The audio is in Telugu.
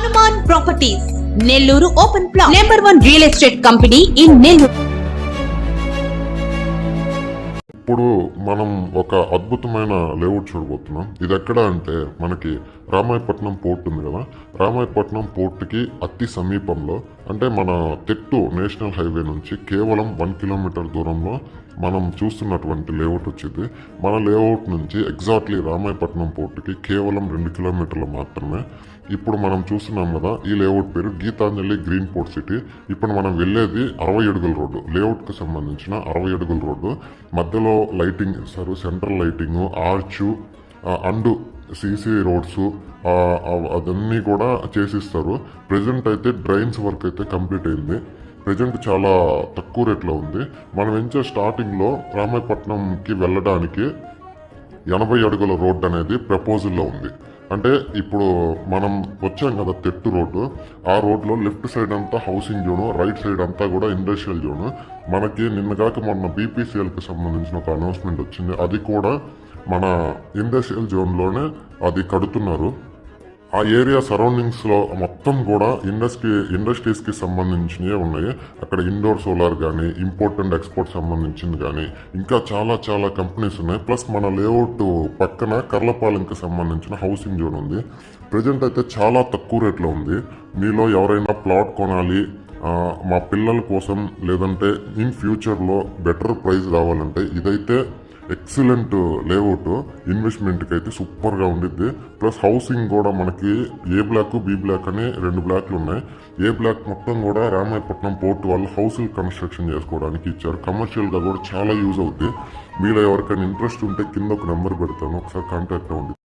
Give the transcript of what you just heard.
Hanuman properties. Nellore open plot. Number one real estate company in Nellore. ఇప్పుడు మనం ఒక అద్భుతమైన లేఅవుట్ చూడబోతున్నాం. ఇది ఎక్కడ అంటే మనకి రామాయపట్నం పోర్ట్ ఉంది కదా. రామాయపట్నం పోర్ట్కి అతి సమీపంలో అంటే మన తెట్టు నేషనల్ హైవే నుంచి కేవలం వన్ కిలోమీటర్ దూరంలో మనం చూస్తున్నటువంటి లేఅవుట్ వచ్చింది మన లేఅవుట్ నుంచి ఎగ్జాక్ట్లీ రామాయపట్నం పోర్టుకి కేవలం రెండు కిలోమీటర్లు మాత్రమే. ఇప్పుడు మనం చూస్తున్నాం కదా ఈ లేఅవుట్ పేరు గీతాంజలి గ్రీన్ పోర్ట్ సిటీ ఇప్పుడు మనం వెళ్ళేది అరవై అడుగుల రోడ్డు. లేఅవుట్కి సంబంధించిన అరవై అడుగుల రోడ్డు. మధ్యలో లైటింగ్ ఇస్తారు central lighting arch and CC roads అదన్నీ కూడా చేసిస్తారు. ప్రజెంట్ అయితే డ్రైన్స్ వర్క్ అయితే కంప్లీట్ అయింది. ప్రజెంట్ చాలా తక్కువ రేట్లో ఉంది. మనం ఎంచే స్టార్టింగ్లో రామాయపట్నంకి వెళ్ళడానికి ఎనభై అడుగుల రోడ్డు అనేది ప్రపోజల్లో ఉంది. అంటే ఇప్పుడు మనం వచ్చాం కదా తెట్టు రోడ్డు. ఆ రోడ్లో లెఫ్ట్ సైడ్ అంతా హౌసింగ్ జోను రైట్ సైడ్ అంతా కూడా ఇండస్ట్రియల్ జోను. మనకి నిన్నగాక మొన్న బీపీసీఎల్కి సంబంధించిన ఒక అనౌన్స్మెంట్ వచ్చింది. అది కూడా మన ఇండస్ట్రియల్ జోన్లోనే అది కడుతున్నారు. ఆ ఏరియా సరౌండింగ్స్లో మొత్తం కూడా ఇండస్ట్రీ ఇండస్ట్రీస్కి సంబంధించినవి ఉన్నాయి. అక్కడ ఇండోర్ సోలార్ కానీ ఇంపోర్ట్ అండ్ ఎక్స్పోర్ట్ సంబంధించింది కానీ ఇంకా చాలా చాలా కంపెనీస్ ఉన్నాయి. ప్లస్ మన లేఅవుట్ పక్కన కర్లపాలెంకి సంబంధించిన హౌసింగ్ జోన్ ఉంది. ప్రజెంట్ అయితే చాలా తక్కువ రేట్లో ఉంది. మీలో ఎవరైనా ప్లాట్ కొనాలి మా పిల్లల కోసం లేదంటే ఇన్ ఫ్యూచర్లో బెటర్ ప్రైస్ రావాలంటే ఇదైతే ఎక్సలెంట్ లేఅవుట్ ఇన్వెస్ట్మెంట్కి అయితే సూపర్గా ఉండిద్ది. ప్లస్ హౌసింగ్ కూడా మనకి ఏ బ్లాక్ బి బ్లాక్ అని రెండు బ్లాక్లు ఉన్నాయి. ఏ బ్లాక్ మొత్తం కూడా రామాయపట్నం పోర్ట్ వాళ్ళు హౌసులు కన్స్ట్రక్షన్ చేసుకోవడానికి ఇచ్చారు. కమర్షియల్గా కూడా చాలా యూజ్ అవుద్ది. మీలో ఎవరికైనా ఇంట్రెస్ట్ ఉంటే కింద ఒక నెంబర్ పెడతాను. ఒకసారి కాంటాక్ట్ అవ్వండి.